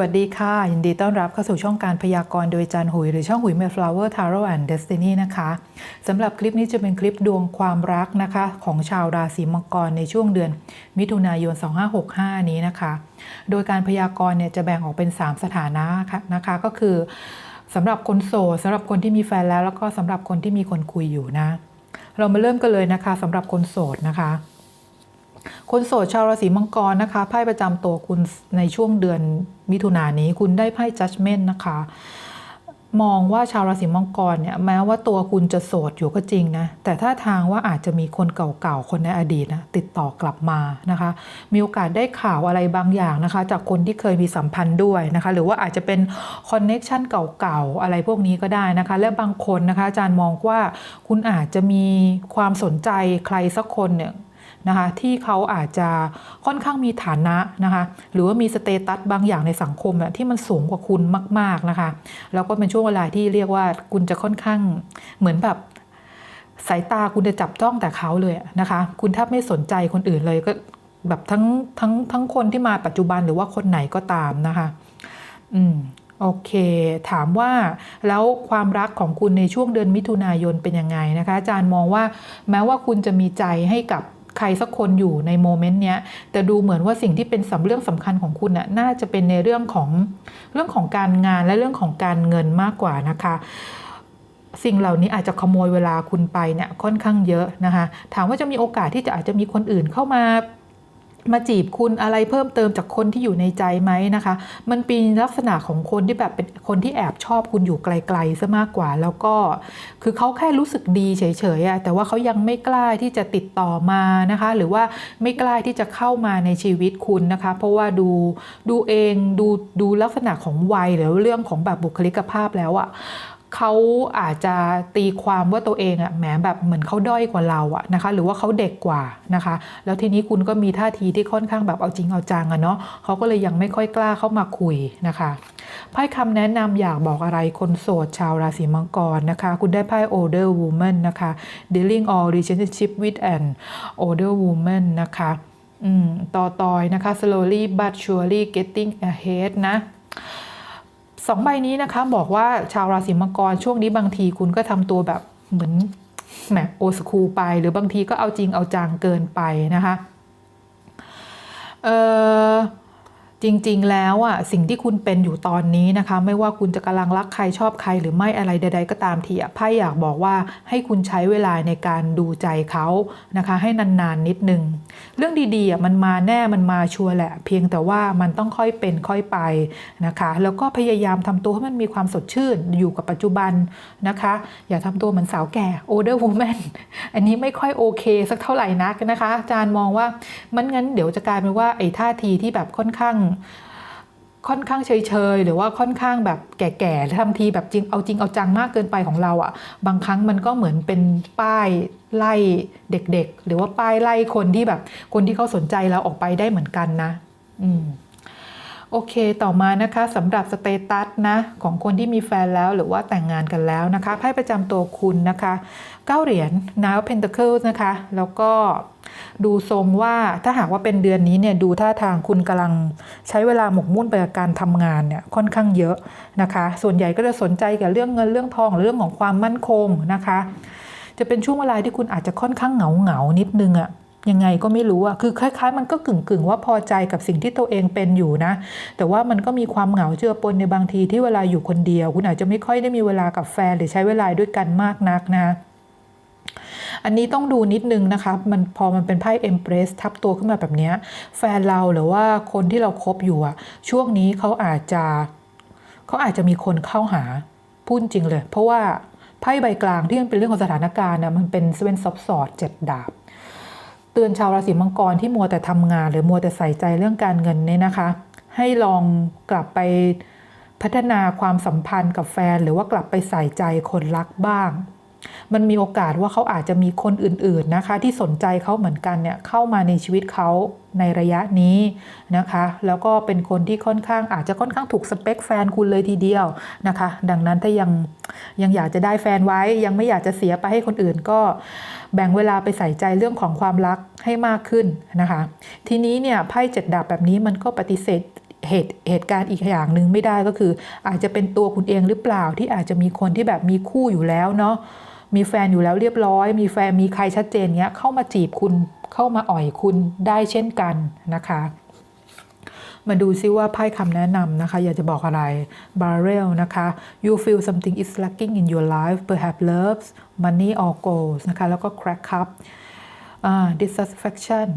วัสดีค่ะ ยินดีต้อนรับเข้าสู่ช่องการพยากรณ์โดยจานหุย หรือช่องหุยเมลฟลาวเวอร์ทาร์โรแอนด์เดสตินีนะคะสำหรับคลิปนี้จะเป็นคลิปดวงความรักนะคะ ของชาวราศีมังกรในช่วงเดือน มิถุนายน 2565 นี้นะคะ โดยการพยากรณ์เนี่ยจะแบ่งออกเป็น 3 สถานะค่ะนะคะ ก็คือสำหรับคนโสดสำหรับคนที่มีแฟนแล้ว แล้วก็สำหรับคนที่มีคนคุยอยู่นะ เรามาเริ่มกันเลยนะคะสำหรับคนโสดนะคะ คนโสดชาวราศีมังกรนะคะไพ่ประจำตัวคุณในช่วงเดือนมิถุนายนนี้คุณได้ไพ่ judgment นะคะ มองว่าชาวราศีมังกรเนี่ยแม้ว่าตัวคุณจะโสดอยู่ก็จริงนะแต่ถ้าทางว่าอาจจะมีคนเก่าๆคนในอดีตนะติดต่อกลับมานะคะ มีโอกาสได้ข่าวอะไรบางอย่างนะคะ จากคนที่เคยมีสัมพันธ์ด้วยนะคะ หรือว่าอาจจะเป็นคอนเน็กชันเก่าๆอะไรพวกนี้ก็ได้นะคะ และบางคนนะคะอาจารย์มองว่าคุณอาจจะมีความสนใจใครสักคนเนี่ย นะคะที่เขาอาจจะค่อนข้างมีฐานะนะคะหรือว่ามีสเตตัสบางอย่างในสังคมที่มันสูงกว่าคุณมาก ๆนะคะแล้วก็เป็นช่วงเวลาที่เรียกว่าคุณจะค่อนข้างเหมือนแบบสายตาคุณจะจับจ้องแต่เขาเลยนะคะ คุณแทบไม่สนใจคนอื่นเลยก็แบบทั้งทั้งทั้งคนที่มาปัจจุบันหรือว่าคนไหนก็ตามนะคะ อืมโอเค ถามว่าแล้วความรักของคุณในช่วงเดือนมิถุนายนเป็นยังไงนะคะ อาจารย์มองว่าแม้ว่าคุณจะมีใจให้กับ ใครสักคนอยู่ในโมเมนต์เนี้ยแต่ดูเหมือนว่าสิ่งที่เป็นสำเรื่องสำคัญของคุณน่ะน่าจะเป็นในเรื่องของเรื่องของการงานและเรื่องของการเงินมากกว่านะคะสิ่งเหล่านี้อาจจะขโมยเวลาคุณไปเนี่ยค่อนข้างเยอะนะคะ ถามว่าจะมีโอกาสที่จะอาจจะมีคนอื่นเข้ามา มาจีบคุณอะไรเพิ่มเติมจากคนที่อยู่ในใจไหมนะคะ มันเป็นลักษณะของคนที่แบบเป็นคนที่แอบชอบคุณอยู่ไกลๆซะมากกว่า แล้วก็คือเขาแค่รู้สึกดีเฉยๆอะแต่ว่าเขายังไม่กล้าที่จะติดต่อมานะคะ หรือว่าไม่กล้าที่จะเข้ามาในชีวิตคุณนะคะ เพราะว่าดูดูเองดูดูลักษณะของวัยหรือเรื่องของแบบบุคลิกภาพแล้วอะ เขาอาจจะตีความว่าตัวเองอะแหมแบบเหมือนเขาด้อยกว่าเราอะนะคะหรือว่าเขาเด็กกว่านะคะ แล้วทีนี้คุณก็มีท่าทีที่ค่อนข้างแบบเอาจริงเอาจังอะเนาะเขาก็เลยยังไม่ค่อยกล้าเข้ามาคุยนะคะไพ่คำแนะนำอยากบอกอะไรคนโสดชาวราศีมังกรนะคะ คุณได้ไพ่ older woman นะคะ dealing all relationship with an older woman นะคะอืมต่อตอยนะคะ slowly but surely getting ahead นะ สองใบนี้นะคะบอกว่าชาวราศีมังกรช่วงนี้บางทีคุณก็ทำตัวแบบเหมือนแหมโอสคูลไป หรือบางทีก็เอาจริงเอาจังเกินไปนะคะ เออ จริงๆ แล้วอะสิ่งที่คุณเป็นอยู่ตอนนี้นะคะ ไม่ว่าคุณจะกำลังรักใครชอบใครหรือไม่อะไรใด ๆ ก็ตามทีอะไพ่อยากบอกว่าให้คุณใช้เวลาในการดูใจเขานะคะ ให้นานๆนิดนึง เรื่องดีๆอะมันมาแน่มันมาชัวร์แหละ เพียงแต่ว่ามันต้องค่อยเป็นค่อยไปนะคะ แล้วก็พยายามทำตัวให้มันมีความสดชื่นอยู่กับปัจจุบันนะคะ อย่าทำตัวเหมือนสาวแก่ older woman อันนี้ไม่ค่อยโอเค สักเท่าไหร่นักนะคะ อาจารย์มองว่ามันงั้นเดี๋ยวจะกลายเป็นว่าไอ้ท่าทีที่แบบค่อนข้างค่อนข้างเฉยๆ หรือว่าค่อนข้างแบบแก่ๆทำทีแบบจริงเอาจริงเอาจังมากเกินไปของเราอะ่ะ บางครั้งมันก็เหมือนเป็นป้ายไล่เด็กๆ หรือว่าป้ายไล่คนที่แบบคนที่เขาสนใจเราออกไปได้เหมือนกันนะ อืม โอเค ต่อมานะคะสำหรับสเตตัสนะของคนที่มีแฟนแล้วหรือว่าแต่งงานกันแล้วนะคะไพ่ประจำตัวคุณนะคะเก้าเหรียญ Nine of Pentacles นะคะ แล้วก็ดูทรงว่าถ้าหากว่าเป็นเดือนนี้เนี่ยดูท่าทางคุณกำลังใช้เวลาหมกมุ่นไปกับการทำงานเนี่ยค่อนข้างเยอะนะคะ ส่วนใหญ่ก็จะสนใจกับเรื่องเงินเรื่องทองเรื่องของความมั่นคงนะคะ จะเป็นช่วงเวลาที่คุณอาจจะค่อนข้างเหงาเหงานิดนึงอะ ยังไงก็ไม่รู้อะคือคล้าย ๆ มันก็กึ่งกึ่งๆ ว่าพอใจกับสิ่งที่ตัวเองเป็นอยู่นะ แต่ว่ามันก็มีความเหงาเจือปนในบางทีที่เวลาอยู่คนเดียว คุณอาจจะไม่ค่อยได้มีเวลากับแฟนหรือใช้เวลาด้วยกันมากนักนะอันนี้ต้องดูนิดนึงนะคะ มันพอมันเป็นไพ่เอ็มเพรสทับตัวขึ้นมาแบบนี้ แฟนเราหรือว่าคนที่เราคบอยู่อะช่วงนี้เขาอาจจะเขาอาจจะมีคนเข้าหาพูดจริงเลย เพราะว่าไพ่ใบกลางที่มันเป็นเรื่องของสถานการณ์นะมันเป็นเซเว่นซอฟสอดเจ็ดดาบ เตือนชาวราศีมังกรที่มัวแต่ทำงาน หรือมัวแต่ใส่ใจเรื่องการเงินเนี่ยนะคะ ให้ลองกลับไปพัฒนาความสัมพันธ์กับแฟน หรือว่ากลับไปใส่ใจคนรักบ้าง มันมีโอกาสว่าเขาอาจจะมีคนอื่นๆนะคะ ที่สนใจเขาเหมือนกันเนี่ยเข้ามาในชีวิตเขาในระยะนี้นะคะ แล้วก็เป็นคนที่ค่อนข้างอาจจะค่อนข้างถูกสเปคแฟนคุณเลยทีเดียวนะคะ ดังนั้นถ้ายังยังอยากจะได้แฟนไว้ ยังไม่อยากจะเสียไปให้คนอื่นก็แบ่งเวลาไปใส่ใจเรื่องของความรักให้มากขึ้นนะคะ ทีนี้เนี่ยไพ่เจ็ดดาบแบบนี้มันก็ปฏิเสธเหตุเหตุการณ์อีกอย่างหนึ่งไม่ได้ก็คือ อาจจะเป็นตัวคุณเองหรือเปล่าที่อาจจะมีคนที่แบบมีคู่อยู่แล้วเนาะ มีแฟนอยู่แล้วเรียบร้อย มีแฟนมีใครชัดเจนเงี้ยเข้ามาจีบคุณเข้ามาอ่อยคุณได้เช่นกันนะคะ มาดูซิว่าไพ่คำแนะนำนะคะ อยากจะบอกอะไร Barrel นะคะ you feel something is lacking in your life perhaps love money or goals นะคะ แล้วก็ crack up uh, dissatisfaction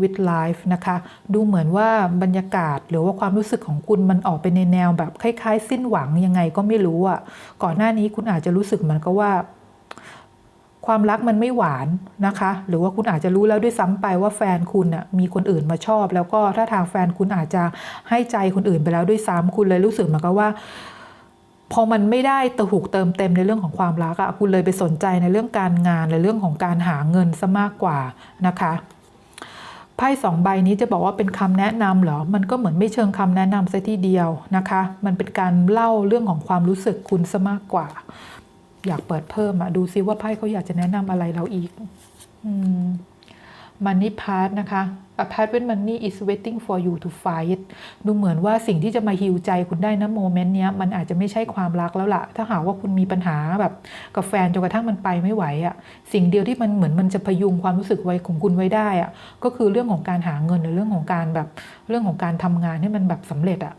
with life นะคะ ดูเหมือนว่าบรรยากาศหรือว่าความรู้สึกของคุณมันออกไปในแนวแบบคล้าย ๆ สิ้นหวังยังไงก็ไม่รู้อะ ก่อนหน้านี้คุณอาจจะรู้สึกเหมือนกับว่า ความรักมันไม่หวานนะคะ หรือว่าคุณอาจจะรู้แล้วด้วยซ้ำไปว่าแฟนคุณน่ะมีคนอื่นมาชอบ แล้วก็ถ้าทางแฟนคุณอาจจะให้ใจคนอื่นไปแล้วด้วยซ้ำคุณเลยรู้สึกเหมือนกับว่า พอมันไม่ได้ถูกเติมเต็มในเรื่องของความรักอะคุณเลยไปสนใจในเรื่องการงานในเรื่องของการหาเงินซะมากกว่านะคะไพ่สองใบนี้จะบอกว่าเป็นคำแนะนำเหรอ มันก็เหมือนไม่เชิงคำแนะนำซะทีเดียวนะคะ มันเป็นการเล่าเรื่องของความรู้สึกคุณซะมากกว่า อยากเปิดเพิ่มอะดูซิว่าไพ่เขาอยากจะแนะนำอะไรเราอีกมันนี่พาร์ทนะคะ a part when money is waiting for you to fight ดูเหมือนว่าสิ่งที่จะมาฮิวใจคุณได้นะโมเมนต์เนี้ย มันอาจจะไม่ใช่ความรักแล้วล่ะ ถ้าหากว่าคุณมีปัญหาแบบกับแฟนจนกระทั่งมันไปไม่ไหวอะสิ่งเดียวที่มันเหมือนมันจะพยุงความรู้สึกไว้ของคุณไว้ได้อะก็คือเรื่องของการหาเงินหรือเรื่องของการแบบเรื่องของการทำงานให้มันแบบสำเร็จอะ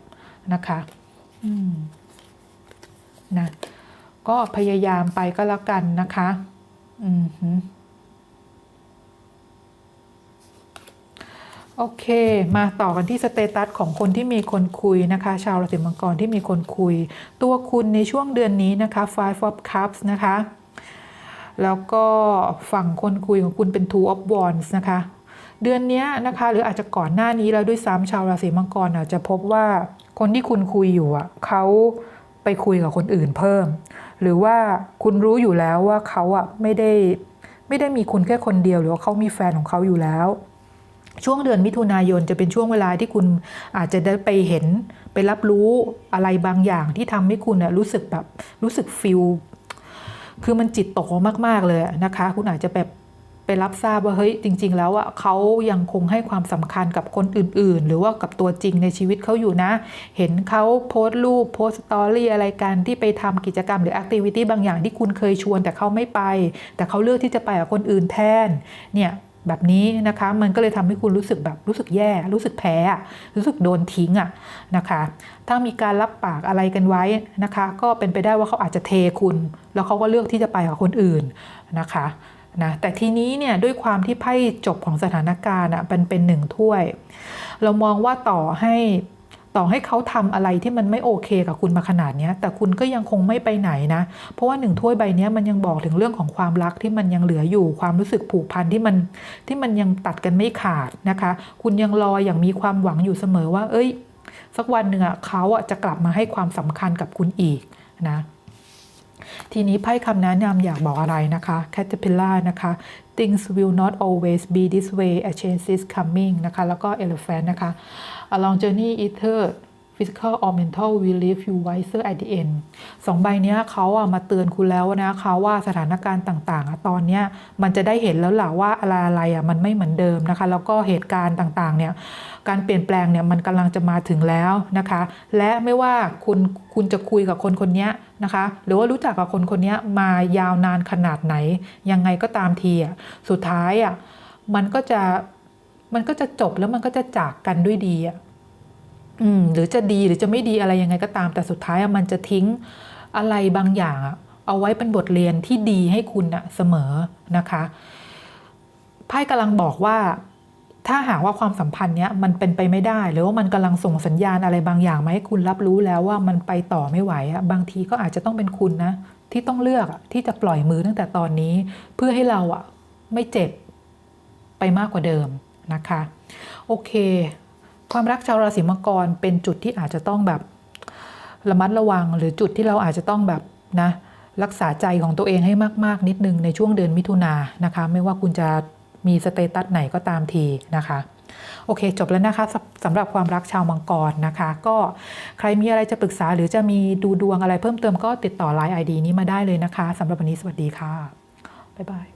นะคะ อืม นะ ก็พยายามไปก็แล้วกันนะคะ อืมฮึโอเค มาต่อกันที่สเตตัสของคนที่มีคนคุยนะคะ ชาวราศีมังกรที่มีคนคุย ตัวคุณในช่วงเดือนนี้นะคะ Five of Cups นะคะ แล้วก็ฝั่งคนคุยของคุณเป็น Two of Wands นะคะ เดือนนี้นะคะ หรืออาจจะก่อนหน้านี้แล้วด้วยซ้ำชาวราศีมังกรอาจจะพบว่าคนที่คุณคุยอยู่อะเขาไปคุยกับคนอื่นเพิ่ม หรือว่าคุณรู้อยู่แล้วว่าเขาอะไม่ได้ไม่ได้มีคุณแค่คนเดียว หรือว่าเขามีแฟนของเขาอยู่แล้ว ช่วงเดือนมิถุนายนจะเป็นช่วงเวลาที่คุณอาจจะได้ไปเห็นไปรับรู้อะไรบางอย่างที่ทำให้คุณรู้สึกแบบรู้สึกฟิลคือมันจิตตกมาก ๆ เลยนะคะ คุณอาจจะแบบ ไปรับทราบว่าเฮ้ยจริง ๆ แล้วอะเขายังคงให้ความสำคัญกับคนอื่น ๆ หรือว่ากับตัวจริงในชีวิตเขาอยู่นะ เห็นเขาโพสต์รูปโพสต์สตอรี่อะไรกันที่ไปทำกิจกรรมหรือแอคทิวิตี้บางอย่างที่คุณเคยชวน แต่เขาไม่ไป แต่เขาเลือกที่จะไปกับคนอื่นแทนเนี่ยแบบนี้นะคะมันก็เลยทำให้คุณรู้สึกแบบรู้สึกแย่ รู้สึกแพ้รู้สึกโดนทิ้งอะนะคะ ถ้ามีการรับปากอะไรกันไว้นะคะ ก็เป็นไปได้ว่าเขาอาจจะเทคุณ แล้วเขาก็เลือกที่จะไปกับคนอื่นนะคะ นะแต่ทีนี้เนี่ยด้วยความที่ไพ่จบของสถานการณ์อะเป็นเป็นหนึ่งถ้วย เรามองว่าต่อให้ต่อให้เขาทำอะไรที่มันไม่โอเคกับคุณมาขนาดนี้แต่คุณก็ยังคงไม่ไปไหนนะ เพราะว่าหนึ่งถ้วยใบนี้มันยังบอกถึงเรื่องของความรักที่มันยังเหลืออยู่ความรู้สึกผูกพันที่มันที่มันยังตัดกันไม่ขาดนะคะ คุณยังรออย่างมีความหวังอยู่เสมอว่า เอ้ย สักวันหนึ่งอะเขาอะจะกลับมาให้ความสำคัญกับคุณอีกนะ ทีนี้ไพ่คำแนะนำอยากบอกอะไรนะคะ Caterpillar นะคะ things will not always be this way a change is coming นะคะ แล้วก็ Elephant นะคะ a long journey either physical or mental will leave you wiser at the end สองใบเนี้ยเขาอะมาเตือนคุณแล้วนะคะว่าสถานการณ์ต่างๆ ตอนเนี้ยมันจะได้เห็นแล้วแหละว่าอะไรอะไรอะมันไม่เหมือนเดิมนะคะ แล้วก็เหตุการณ์ต่างๆเนี่ยการเปลี่ยนแปลงเนี่ยมันกำลังจะมาถึงแล้วนะคะ และไม่ว่าคุณคุณจะคุยกับคนคนนี้นะคะ หรือว่ารู้จักกับคนคนนี้มายาวนานขนาดไหน ยังไงก็ตามทีอะสุดท้ายอะมันก็จะมันก็จะจบแล้วมันก็จะจากกันด้วยดีอะ อืมหรือจะดีหรือจะไม่ดีอะไรยังไงก็ตาม แต่สุดท้ายมันจะทิ้งอะไรบางอย่างเอาไว้เป็นบทเรียนที่ดีให้คุณอะเสมอนะคะไพ่กำลังบอกว่า ถ้าหากว่าความสัมพันธ์เนี้ยมันเป็นไปไม่ได้ หรือว่ามันกำลังส่งสัญญาณอะไรบางอย่างมาให้คุณรับรู้แล้วว่ามันไปต่อไม่ไหวอะบางทีก็อาจจะต้องเป็นคุณนะที่ต้องเลือกที่จะปล่อยมือตั้งแต่ตอนนี้ เพื่อให้เราอะไม่เจ็บไปมากกว่าเดิมนะคะ โอเค ความรักชาวราศีมังกรเป็นจุดที่อาจจะต้องแบบระมัดระวัง หรือจุดที่เราอาจจะต้องแบบนะรักษาใจของตัวเองให้มาก ๆ นิดนึงในช่วงเดือนมิถุนานะคะ ไม่ว่าคุณจะมีสเตตัสไหนก็ตามทีนะคะ โอเค จบแล้วนะคะสำหรับความรักชาวมังกรนะคะ ก็ใครมีอะไรจะปรึกษาหรือจะมีดูดวงอะไรเพิ่มเติมก็ติดต่อไลน์ ID นี้มาได้เลยนะคะสำหรับวันนี้สวัสดีค่ะ บ๊ายบาย